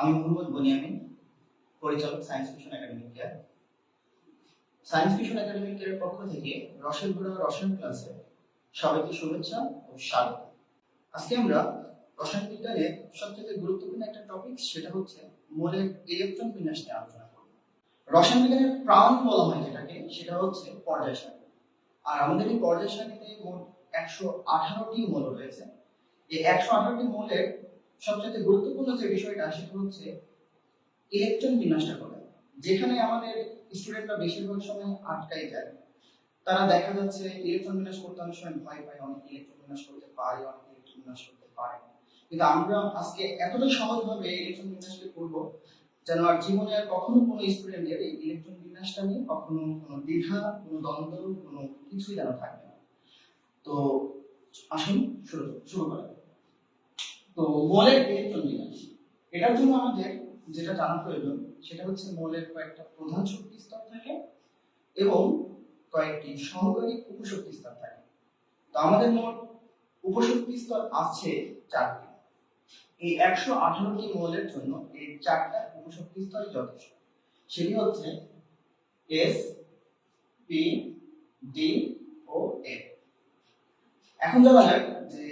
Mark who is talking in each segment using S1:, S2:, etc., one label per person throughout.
S1: আমি মোহাম্মদ বনিয়ামিন পরিচালক science mission academic care science mission academic কেয়ারের পক্ষ থেকে রসায়ন ঘোড়া রসায়ন ক্লাসে সবাইকে শুভেচ্ছা ও স্বাগত। আজকে আমরা রসায়ন বিজ্ঞানের সবচেয়ে গুরুত্বপূর্ণ একটা টপিক সেটা হচ্ছে মোলের ইলেকট্রন বিন্যাস নিয়ে আলোচনা করব। রসায়ন বিজ্ঞানের প্রাণ বলা হয় যেটাকে, সেটা হচ্ছে পর্যায় সারণী। আর আমাদের এই পর্যায় সারণীতে মোট একশো আঠারোটি মৌল রয়েছে। এই একশো আঠারোটি মৌলের সবচেয়ে গুরুত্বপূর্ণ যে বিষয়টা সেটা হচ্ছে ইলেকট্রন বিন্যাসটা করা। যেখানে আমাদের স্টুডেন্টরা বেশিরভাগ সময় আটকাই যায়। তারা দেখা যাচ্ছে ইলেকট্রন বিন্যাস করতে অনেক সময় ভয় পায়, অনেক ইলেকট্রন বিন্যাস করতে পারে, অনেক ইলেকট্রন বিন্যাস করতে পারে। কিন্তু আমরা আজকে এতটাই সহজভাবে ইলেকট্রন বিন্যাসকে করব যেন আর জীবনে আর কখনো কোনো স্টুডেন্টের এই ইলেকট্রন বিন্যাসটা নিয়ে কখনো কোনো দ্বিধা, কোনো দ্বন্দ্ব, কোনো কিছুই যেন থাকবে না। তো আসুন, শুরু শুরু করা। তো মলের ইলেকট্রন বিন্যাস এটার জন্য আমাদের যেটা জানা প্রয়োজন, সেটা হচ্ছে মলের কয়েকটা প্রধান শক্তি স্তর থাকে এবং কয়েকটি সহকারী উপশক্তি স্তর থাকে। তো আমাদের মোট উপশক্তি স্তর আছে চারটি। এই একশো আঠারোটি মৌলের জন্য এই চারটা উপশক্তি স্তর যথেষ্ট। সেটি হচ্ছে এস, পি, ডি ও এফ। এখন জানা যাক যে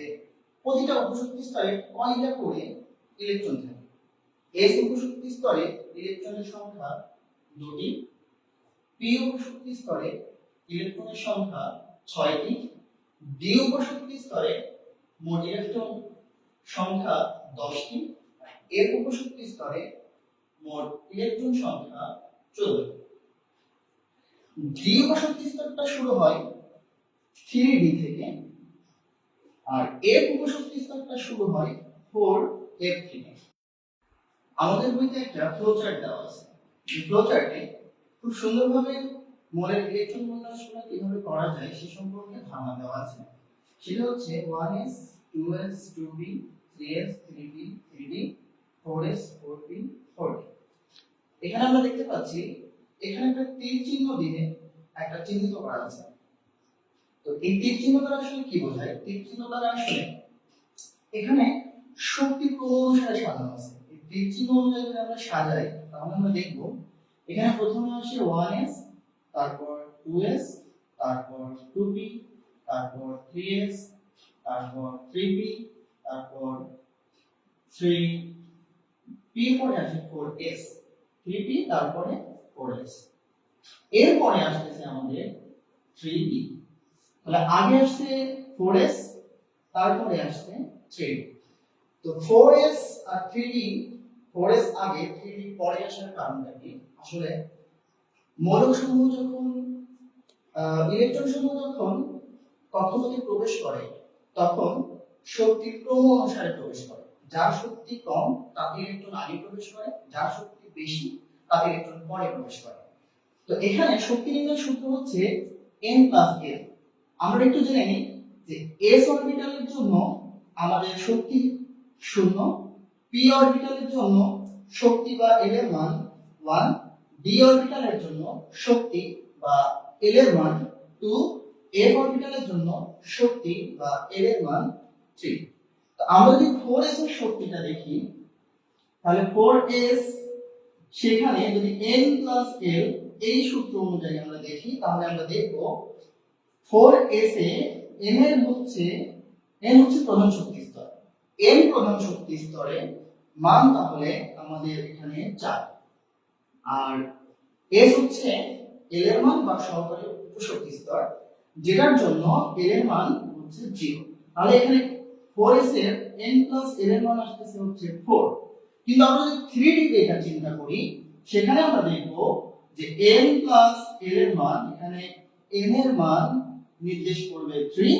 S1: প্রতিটা উপশক্তি স্তরে কয়টা করে ইলেকট্রন থাকে। এস উপশক্তি স্তরে ইলেকট্রনের সংখ্যা দুটি পি উপশক্তি স্তরে ইলেকট্রনের সংখ্যা ছয়টি ডি উপশক্তি স্তরে মোট ইলেকট্রন সংখ্যা দশটি এর উপশক্তি স্তরে মোট ইলেকট্রন সংখ্যা চোদ্দটি। ডি উপশক্তি স্তরটা শুরু হয় থ্রি ডি থেকে আর এর উপশক্তি স্তরটা শুরু হয় ফোর এফ থেকে আমাদের বইতে একটা ফ্লো চার্ট দেওয়া আছে। এই ফ্লো চার্টে খুব সুন্দরভাবে মোলের ইলেকট্রন বিন্যাসগুলো কীভাবে করা যায় সে সম্পর্কে ধারণা দেওয়া আছে। সেটা হচ্ছে one S two S two B three S three B three D four S four B four D এখানে আমরা দেখতে পাচ্ছি, এখানে একটা তীর চিহ্ন দিয়ে একটা চিহ্নিত করা আছে। তো এই তীর আসলে কি বোঝায়? তীর আসলে এখানে শক্তি অনুসারে সাজানো আছে। এই তীর অনুযায়ী যদি আমরা সাজাই, তাহলে আমরা দেখব এখানে প্রথমে আসে ওয়ান এস তারপর টু এস তারপর টু বি তারপর থ্রি এস তারপর থ্রি বি তারপর থ্রি পি পরে আসে ফোর এস থ্রি পি তারপরে ফোর এস এরপরে আসতেছে আমাদের থ্রি বি তাহলে আগে আসছে ফোর এস তারপরে আসছে থ্রি তো ফোর এস আর থ্রি ফোর এস আগে থ্রি পরে আসার কারণটা কি? আসলে মৌলিক সমূহ যখন ইলেকট্রন সমূহ যখন কক্ষপথে প্রবেশ করে, তখন শক্তি ক্রম অনুসারে প্রবেশ করে। যার শক্তি কম, তাতে ইলেকট্রন আগে প্রবেশ করে, যার শক্তি বেশি, তাতে ইলেকট্রন পরে প্রবেশ করে। তো এখানে শক্তি নির্ণয়ের সূত্র হচ্ছে n প্লাস l আমরা একটু জেনে নিই যে s অরবিটালের জন্য আমাদের শক্তি শূন্য পি অরবিটালের জন্য শক্তি বা l এর মান 1 d অরবিটালের জন্য শক্তি বা এল এর মান 2 f অরবিটালের জন্য শক্তি বা এল এর মান 3 তো আমরা যদি 4s এর শক্তিটা দেখি, তাহলে 4s সেখানে যদি n প্লাস l এই সূত্র অনুযায়ী আমরা দেখি, তাহলে আমরা দেখব 4s এ n এর হচ্ছে n হচ্ছে প্রধান শক্তি স্তর। n প্রধান শক্তি স্তরে মান তাহলে আমাদের এখানে 4 আর s হচ্ছে l এর মান বা সহকারী উপশক্তি স্তর, যেটার জন্য l এর মান হচ্ছে 0 তাহলে এখানে 4s এর n প্লাস l এর মান আসতেছে হচ্ছে 4 কিন্তু আমরা যদি 3D তে এটা চিন্তা করি, সেখানে আমরা দেখব যে n প্লাস l এর মান, এখানে n এর মান নির্দেশ করবে 3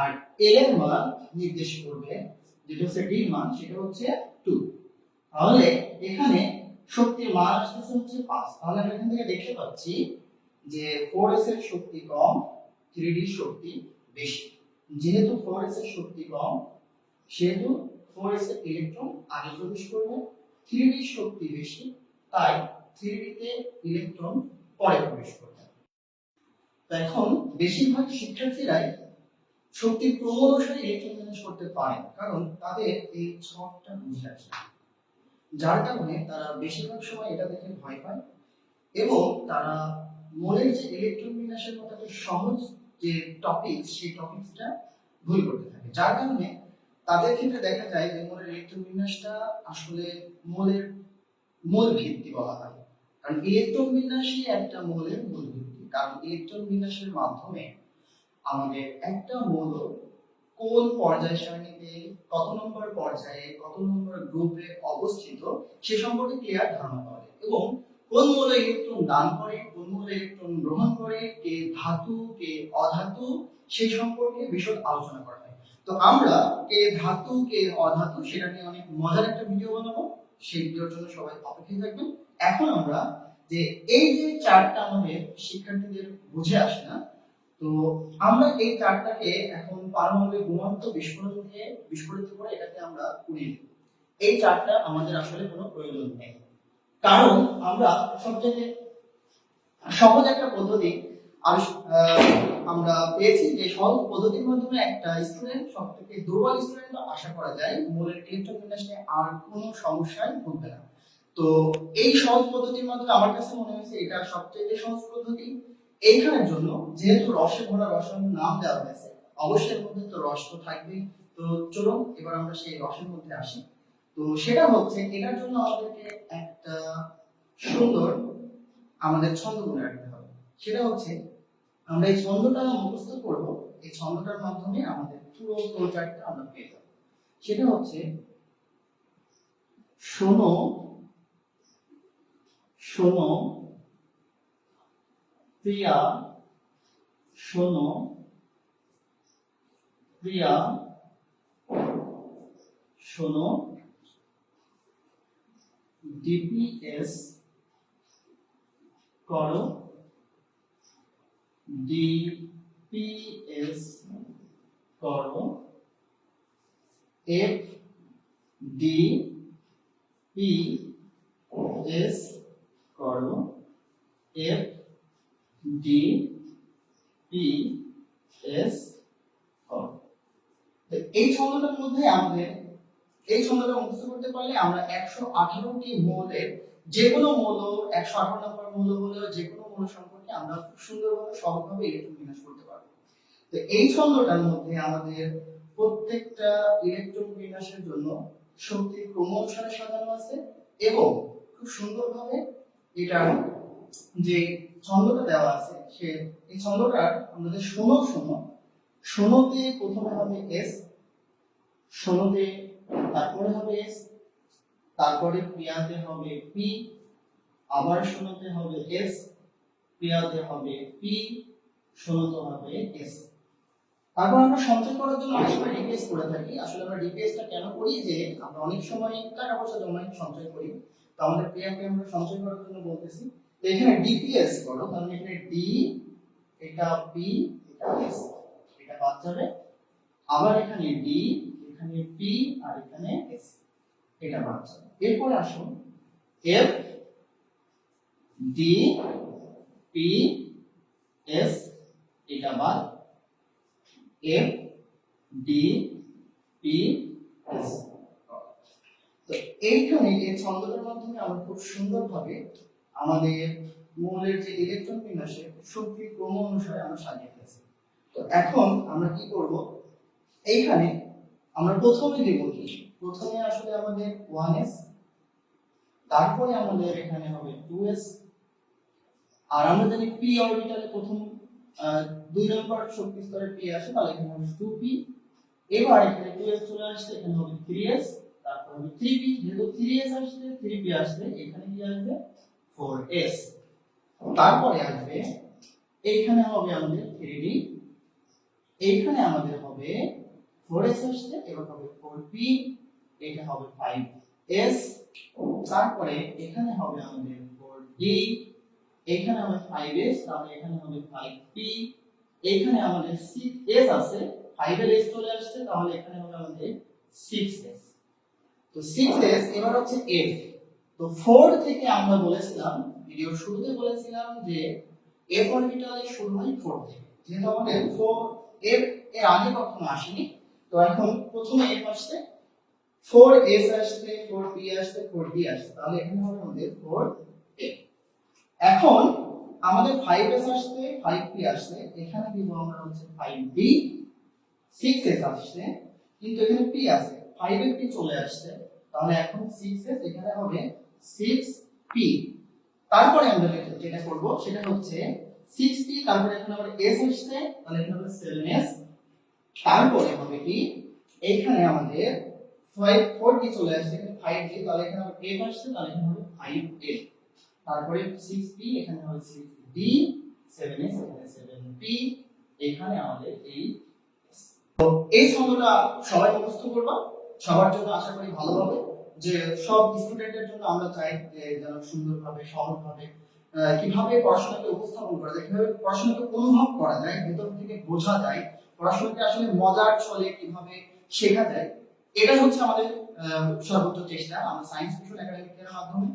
S1: আর l এর মান নির্দেশ করবে, যেটা হচ্ছে এর মান, সেটা হচ্ছে 2 তাহলে এখানে শক্তির মান আসতেছে হচ্ছে 5 তাহলে আমরা এখান থেকে দেখতে পাচ্ছি যে 4s এর শক্তি কম 3d শক্তি বেশি। যেহেতু 4s এর শক্তি কম, সেহেতু 4s এর ইলেকট্রন আগে প্রবেশ করবে 3d শক্তি বেশি, তাই 3d তে ইলেকট্রন পরে প্রবেশ করবে। এখন বেশিরভাগ শিক্ষার্থীরাই শক্তির ক্রম অনুসারে ইলেকট্রন করতে পারে কারণ তাদের এই ছকটা বুঝে আসে যার কারণে তারা বেশিরভাগ সময় এটা দেখে ভয় পায় এবং তারা মনের যে ইলেকট্রন বিন্যাসের মতো সহজ যে টপিক সেই টপিকসটা ভুল করতে থাকে। যার কারণে তাদের ক্ষেত্রে দেখা যায় যে মনের ইলেকট্রন বিন্যাসটা আসলে মূলের মূল ভিত্তি বলা হয়। কারণ ইলেকট্রন বিন্যাসই একটা মৌলের মূল ভিত্তি। কারণ ইলেকট্রন বিন্যাসের মাধ্যমে আমাদের একটা মৌল কোন পর্যায় সারণীতে, কত নম্বর পর্যায়ে, কত নম্বর গ্রুপে অবস্থিত, সে সম্পর্কে ক্লিয়ার ধারণা যায়। এবং কোন মৌল ইলেকট্রন দান করে, কোন মৌল ইলেকট্রন গ্রহণ করে, কে ধাতু, কে অধাতু সেই সম্পর্কে বিশদ আলোচনা করা হয়। তো আমরা কে ধাতু, কে অধাতু, সেটা নিয়ে অনেক মজার একটা ভিডিও বানাবো। সেই ভিডিওর জন্য সবাই অপেক্ষায় থাকবেন। এখন আমরা যে এই যে চারটা আমাদের শিক্ষার্থীদের বুঝে আসে না, তো আমরা এই চারটাকে এখন পারমাণবিক ঘুমন্ত বিস্ফোরণ দিয়ে বিস্ফোরিত করে এটাকে আমরা উড়িয়ে। এই চারটা আমাদের আসলে কোনো প্রয়োজন নেই কারণ আমরা সবচেয়ে সহজ একটা পদ্ধতি আমরা পেয়েছি যে সহজ পদ্ধতির মাধ্যমে একটা স্টুডেন্ট সব থেকে দুর্বল স্টুডেন্ট আশা করা যায়, মূলের ইলেকট্রন বিন্যাস নিয়ে আর কোনো সমস্যায় ভুগবে না তো এই সহজ পদ্ধতির মাধ্যমে আমার কাছে মনে হয়েছে এটা সবচেয়ে সহজ পদ্ধতি। এইখানের জন্য যেহেতু রসে ভরা রসায়নের নাম দেওয়া হয়েছে, অবশ্যই মধ্যে তো রস তো থাকবেই তো চলুন, এবার আমরা সেই রসের মধ্যে আসি। তো সেটা হচ্ছে, এটার জন্য আমাদেরকে একটা সুন্দর আমাদের ছন্দ মনে রাখতে হবে। সেটা হচ্ছে, আমরা এই ছন্দটা মুখস্থ করব। এই ছন্দটার মাধ্যমে আমাদের পুরো প্রচারটা আমরা পেয়ে যাব। সেটা হচ্ছে, শোনো শোনো। প্রিয়া শোনো। প্রিয়া শোনো। ডিপিএস করো। ডিপিএস করো। এফ ডি পি এস করো এফ ডি পি এস এই ছন্দটার মধ্যে আমাদের, এই ছন্দটা মুখস্থ করতে পারলে আমরা একশো আঠারোটি মৌলের যে কোনো মৌল, একশো আঠারো নম্বর মৌল হলেও যে কোনো মৌল সম্পর্কে আমরা খুব সুন্দরভাবে, সহজভাবে ইলেকট্রন বিন্যাস করতে পারব। তো এই ছন্দটার মধ্যে আমাদের প্রত্যেকটা ইলেকট্রন বিন্যাসের জন্য শক্তি ক্রম অনুসারে সাজানো আছে এবং খুব সুন্দরভাবে এটার যে ছন্দটা দেওয়া আছে, সে, এই ছন্দটার আমাদের শোনো শোনো শোনোতে প্রথমে হবে এস শোনোতে তারপরে হবে এস, তারপরে প্রিয়াতে হবে পি, আবার শোনোতে হবে এস প্রিয়াতে হবে পি শোনোতে হবে এস। তারপর আমরা সঞ্চয় করার জন্য অনেক সময় করে থাকি। আসলে আমরা ডিপিএসটা কেন করি যে আমরা অনেক সময় টাকা পয়সা জমাই সঞ্চয় করি। তো আমাদের প্রিয়াকে আমরা সঞ্চয় করার জন্য বলতেছি এখানে ডিপিএস করো, তার মানে এখানে ডি এটা পি এটা এস এটা বাদ যাবে। আবার এখানে ডি এখানে পি আর এখানে এস এটা বাদ যাবে। এরপরে আসুন এফ ডি পি এস এটা বাদ এফ ডি পি এস তো এইখানে এই ছন্দটার আমরা খুব সুন্দরভাবে আমাদের মৌলের যে ইলেকট্রন বিন্যাসে শক্তি ক্রম অনুসারে আমরা সাজিয়ে ফেলেছি। তো এখন আমরা কি করব? এইখানে আমরা প্রথমে দেব কি প্রথমে আসলে আমাদের ওয়ান এস তারপরে আমাদের এখানে হবে টু এস আর আমরা জানি পি অরবিটালে প্রথম দুই নম্বর শক্তি স্তরে পি আসে, তাহলে এখানে হবে টু পি এবার এখানে টু এস চলে আসছে, এখানে হবে থ্রি এস তারপর এখানে তারপরে হবে আমাদের ফোর এখানে হবে আমাদের ফাইভ এস তাহলে এখানে হবে ফাইভ পি এখানে আমাদের সিক্স এস আছে ফাইভ এস চলে আসছে, তাহলে এখানে হবে আমাদের সিক্স এস তো সিক্স এস এবার হচ্ছে এফ তো ফোর থেকে আমরা বলেছিলাম ভিডিওর শুরুতে বলেছিলাম যে এফ অরবিটালে শুরু হয় ফোর থেকে। যেহেতু আমাদের ফোর এফ এর আগে কখনো আসেনি, তো এখন প্রথমে এফ আসছে ফোর এস আসছে ফোর বি আসছে ফোর ডি আসছে। তাহলে এখানে হবে আমাদের ফোর এ এখন আমাদের ফাইভ এস আসছে ফাইভ পি আসছে, এখানে দিব আমরা হচ্ছে ফাইভ ডি সিক্স এস আসছে, কিন্তু এখানে পি আছে ফাইভ এর পি চলে আসছে, তাহলে এখন সিক্স এস এখানে হবে সিক্স পি তারপরে আমরা যেটা- করব, সেটা হচ্ছে সিক্স পি তারপরে এখানে আবার এস আসছে তাহলে এখানে হবে সেভেন এস তারপরে হবে কি এইখানে আমাদের ফাইভ ফোর ডি চলে আসছে, এখানে ফাইভ তাহলে এখানে হবে এইট আসছে, তাহলে এখানে হবে ফাইভ তারপরে সিক্স পি এখানে হবে সিক্স ডি সেভেন এস এখানে সেভেন পি এখানে আমাদের এই এই ছন্দটা সবাই মুখস্থ করবা? সবার জন্য আশা করি ভালো হবে যে সব স্টুডেন্টের জন্য আমরা চাই যে যেন সুন্দরভাবে সহজভাবে কীভাবে পড়াশোনাকে উপস্থাপন করা যায়, কীভাবে পড়াশোনাকে অনুভব করা যায়, ভেতর থেকে বোঝা যায়, পড়াশোনাকে আসলে মজার ছলে কীভাবে শেখা যায়, এটা হচ্ছে আমাদের সর্বোচ্চ চেষ্টা আমরা সায়েন্স মিশন একাডেমিকের মাধ্যমে।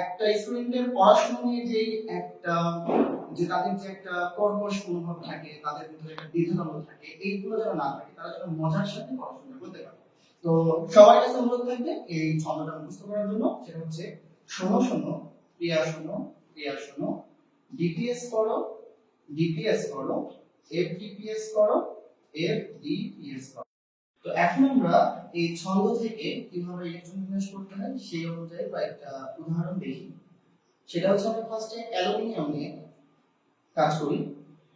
S1: একটা স্টুডেন্টের পড়াশোনা নিয়ে যে একটা, যে তাদের যে একটা কর্কশ মনোভাব থাকে, তাদের ভিতরে একটা দ্বিধাদ্বন্দ্ব থাকে, এইগুলো যেন না থাকে, তারা যেন মজার সাথে পড়াশোনা করতে পারে। তো সবার কাছে অনুরোধ থাকবে এই ছন্দটা মুখস্থ করার জন্য। সেটা হচ্ছে শোনো শোনো প্রিয়া শোনো প্রিয়া শোনো ডিপিএস করো ডিপিএস করো এফডিপিএস করো এফ ডিপিএস করো। তো এখন আমরা এই ছন্দ থেকে কীভাবে ইলেকট্রন বিন্যাস করতে হয় সেই অনুযায়ী কয়েকটা উদাহরণ দেখি। সেটা হচ্ছে আমরা ফার্স্টে অ্যালুমিনিয়াম নিয়ে কাজ করি।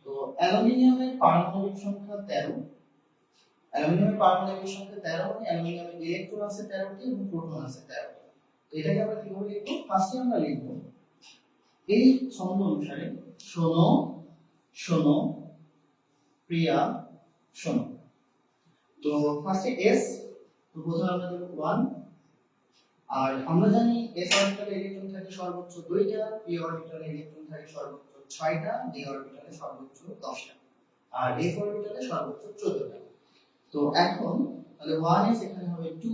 S1: তো অ্যালুমিনিয়ামের পারমাণবিক সংখ্যা তেরো অ্যালুমিনিয়ামের পারমাণবিক সংখ্যা তেরো মানে অ্যালুমিনিয়ামের ইলেকট্রন আছে তেরোটি এবং প্রোটন আছে তেরোটি। এটাকে আমরা কীভাবে লিখব? ফার্স্টে আমরা লিখব, এই ছন্দ অনুসারে শোনো শোনো, প্রিয়া, শোনো। তো ফার্স্টে এস, তো প্রথমে আমরা দেব ওয়ান। আর আমরা জানি এস অরবিটালে ইলেকট্রন থাকে সর্বোচ্চ দুইটা, পি অরবিটালে ইলেকট্রন থাকে সর্বোচ্চ ছয়টা, ডি অরবিটালে সর্বোচ্চ দশটা। আর এফ অরবিটালে সর্বোচ্চ চোদ্দটা। তো এখন তাহলে এস এখানে হবে টু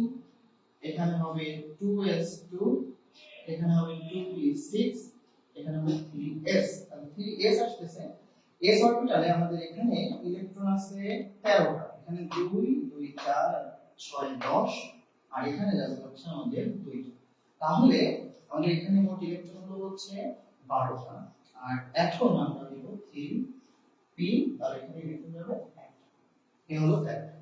S1: এখানে হবে টু এস টু এখানে হবে টু পি সিক্স এখানে হবে থ্রি এস তাহলে থ্রি এস আসতেছে। এস অরবিটালে আমাদের এখানে ইলেকট্রন আছে তেরোটা, এখানে দুই দুই চার, ছয়, দশ, আর এখানে যাবে হচ্ছে আমাদের দুইটা। তাহলে আমাদের এখানে মোট ইলেকট্রন হলো হচ্ছে বারোটা, আর এখন আমরা দেব থ্রি পি তাহলে এখানে ইলেকট্রন যাবে একটা। এ হলো একটা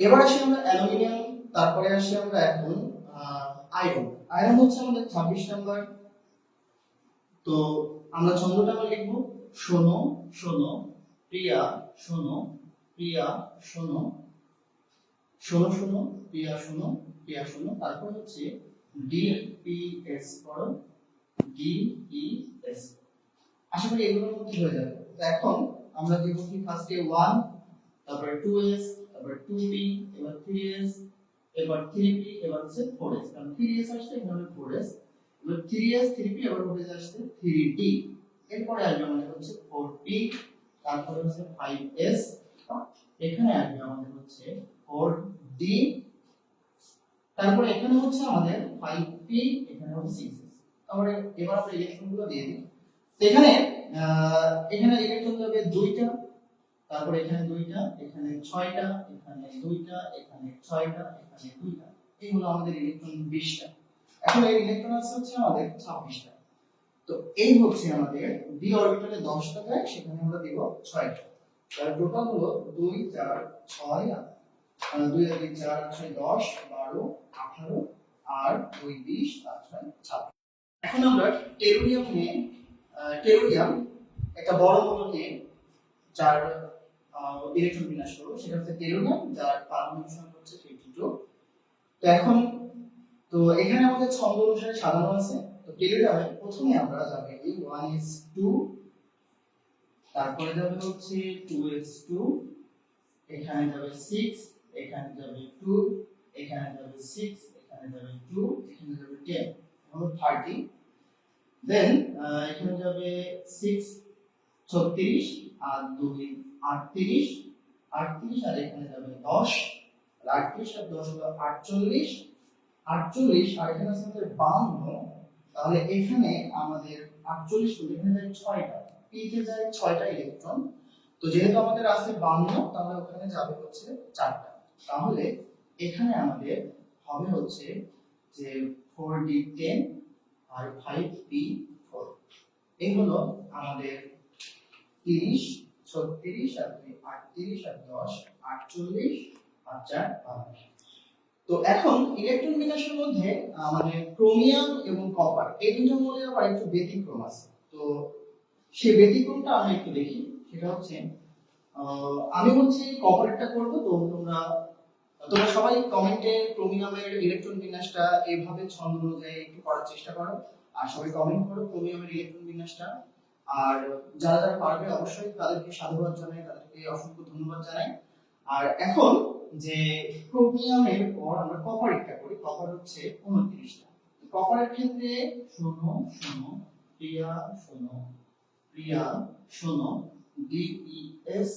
S1: এবার আসি আমরা অ্যালুমিনিয়াম, তারপরে আসি আমরা এখন আয়রন। আয়রন হচ্ছে আমাদের ছাব্বিশ নাম্বার। তো আমরা ছন্দটা আমরা লিখব। শোনো শোনো, প্রিয়া শোনো প্রিয়া, শোনো শোনো শোনো, প্রিয়া শোনো প্রিয়া, শোনো। তারপর হচ্ছে ডি পি এস করো ডি ই এস। আশা করি এগুলোর মধ্যে হয়ে যাবে। তো এখন আমরা দিব কি ফার্স্টে ওয়ান তারপরে টু এস তারপরে টু পি এবার থ্রি এস এবার থ্রি পি এবার হচ্ছে এস কারণ থ্রি এস আসছে, এখানে ফোর এস এবার থ্রি এস থ্রি পি এবার উঠে আসছে থ্রি ডি এরপরে আসবে আমাদের হচ্ছে ফোর পি তারপরে হচ্ছে এস এখানে আসবে আমাদের হচ্ছে ফোর ডি তারপরে এখানে হচ্ছে আমাদের ফাইভ পি এখানে হচ্ছে সিক্স এস তারপরে এবার আমরা ইলেকট্রনগুলো দিয়ে দিই। এখানে এখানে ইলেকট্রন যাবে দুইটা তারপরে এখানে দুইটা, এখানে ছয়টা, এখানে দুইটা, এখানে ছয়টা, এখানে দুইটা। এইগুলো আমাদের ইলেকট্রন বিশটা। এখন এই ইলেকট্রন আছে হচ্ছে আমাদের ছাব্বিশটা। তো এই হচ্ছে আমাদের ডি অরবিটালে দশটা যায় সেখানে আমরা দিব ছয়টা। তার টোটাল হলো দুই, চার, ছয়, আট। দুই আর দুই, চার ছয়, দশ, বারো, আঠারো, আর দুই, বিশ আর ছয় ছাব্বিশ এখন আমরা টেরোরিয়াম নিয়ে টেরোরিয়াম, একটা বড় মূল নিয়ে, যার ইলেকট্রন বিন্যাস করব। সেটা হচ্ছে টেরোরিয়াম যার পারমাণবিক সংখ্যা হচ্ছে ফিফটি টু তো এখন, তো এখানে আমাদের ছন্দ অনুসারে সাজানো আছে। তো টেলিগ্রামে প্রথমে আমরা যাবে কি ওয়ান ইস টু তারপরে যাবে হচ্ছে টু এস টু এখানে যাবে সিক্স এখানে যাবে টু এখানে যাবে সিক্স এখানে যাবে টু এখানে যাবে টেন হলো থার্টি দেন এখানে যাবে সিক্স ছত্রিশ আর দুই। আটত্রিশ আটত্রিশ আর এখানে যাবে দশ আটত্রিশ আর দশ হলো আটচল্লিশ আটচল্লিশ আর এখানে আছে আমাদের বান্ন, তাহলে এখানে আমাদের আটচল্লিশ এখানে যায় ছয়টা, পিতে যায় ছয়টা ইলেকট্রন, তো যেহেতু আমাদের আছে বান্ন, তাহলে ওখানে যাবে হচ্ছে চারটা, তাহলে এখানে আমাদের হবে হচ্ছে যে ফোর ডি টেন আর ফাইভ বি ফোর এই হলো আমাদের তিরিশ ছত্রিশ আর দুই আটত্রিশ আর দশ, আটচল্লিশ আর চার বারো তো এখন ইলেকট্রন বিন্যাসের মধ্যে মানে ক্রোমিয়াম এবং কপার এই দুটো মধ্যে আবার একটু ব্যতিক্রম আছে। তো সেই ব্যতিক্রমটা আমরা একটু দেখি। সেটা হচ্ছে আমি হচ্ছে কপারেটটা করব, তো তোমরা তোমরা সবাই কমেন্টে ক্রোমিয়ামের ইলেকট্রন বিন্যাসটা এইভাবে ছন্দ অনুযায়ী একটু করার চেষ্টা করো। আর সবাই কমেন্ট করো ক্রোমিয়ামের ইলেকট্রন বিন্যাসটা। আর যারা যারা পারবে অবশ্যই তাদেরকে সাধুবাদ জানাই, তাদেরকে অসংখ্য ধন্যবাদ জানাই। আর এখন যে ক্রোমিয়ামের পর আমরা কপারেটটা করি কপার হচ্ছে উনত্রিশটা। কপারের ক্ষেত্রে শূন্য শূন্য প্রিয়া শূন্য প্রিয়া শূন্য ডিইএস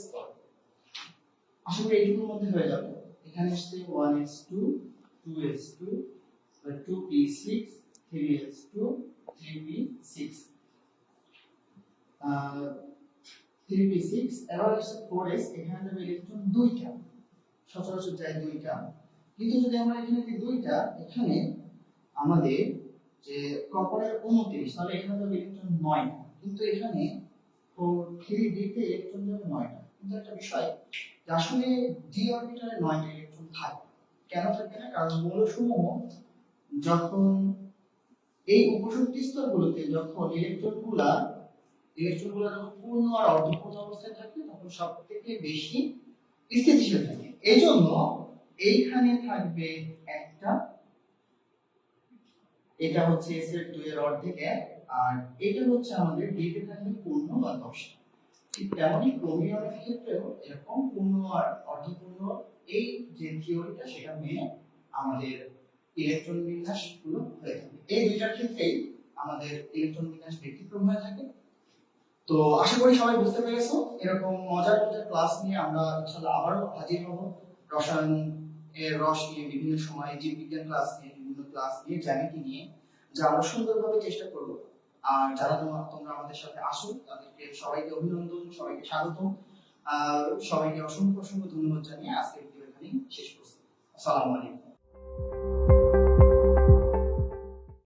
S1: আশা করি এইটুকুর মধ্যে হয়ে যাবে। এখানে আসছে one S two two S two two P six three S two three P six three P six এবার ফোর এখানে যাবে ইলেকট্রন দুইটা, সচরাচর যায় দুইটা। কিন্তু যদি আমরা এখানে দিই দুইটা, এখানে আমাদের যে কপারের উনত্রিশ, তাহলে এখানে যাবে ইলেকট্রন নয়টা কিন্তু এখানে ফোর থ্রি ডিতে ইলেকট্রন যাবে নয়টা কিন্তু একটা বিষয় যে আসলে ডি অরবিটালে নয়টা ইলেকট্রন থাকে। কেন থাকে না? কারণ মৌলসমূহ যখন এই উপশক্তি স্তরগুলোতে যখন ইলেকট্রনগুলা ইলেকট্রনগুলো যখন পূর্ণ আর অর্ধপূর্ণ অবস্থায় থাকে, তখন সব থেকে বেশি স্থিতিশীল থাকে। এই জন্য এইখানে থাকবে একটা, এটা হচ্ছে এস এর দুই এর অর্ধেক এক, আর এটা হচ্ছে আমাদের ডিতে থাকবে পূর্ণ বা দশটা ঠিক তেমনই ক্রোমিয়মের ক্ষেত্রেও এরকম পূর্ণ আর অর্ধপূর্ণ এই যে থিওরিটা, সেটা মেনে আমাদের ইলেকট্রন বিন্যাসগুলো হয়ে থাকে। এই দুইটার ক্ষেত্রেই আমাদের ইলেকট্রন বিন্যাস ব্যতিক্রম হয়ে থাকে। তো আশা করি সবাই বুঝতে পেরেছ, এরকম মজার মজার ক্লাস নিয়ে আমরা ইনশাল্লাহ আবারও হাজির হব। রসায়ন এর রস নিয়ে বিভিন্ন সময় জীববিজ্ঞান ক্লাস নিয়ে, বিভিন্ন ক্লাস নিয়ে জ্যামিতি নিয়ে, যা আমরা সুন্দরভাবে চেষ্টা করব। আর যারা তোমরা তোমরা আমাদের সাথে আসো তাদেরকে সবাইকে অভিনন্দন, সবাইকে স্বাগত। আর সবাইকে অসংখ্য অসংখ্য ধন্যবাদ জানিয়ে আজকের ভিডিও এখানেই শেষ করছি। আসসালামু আলাইকুম।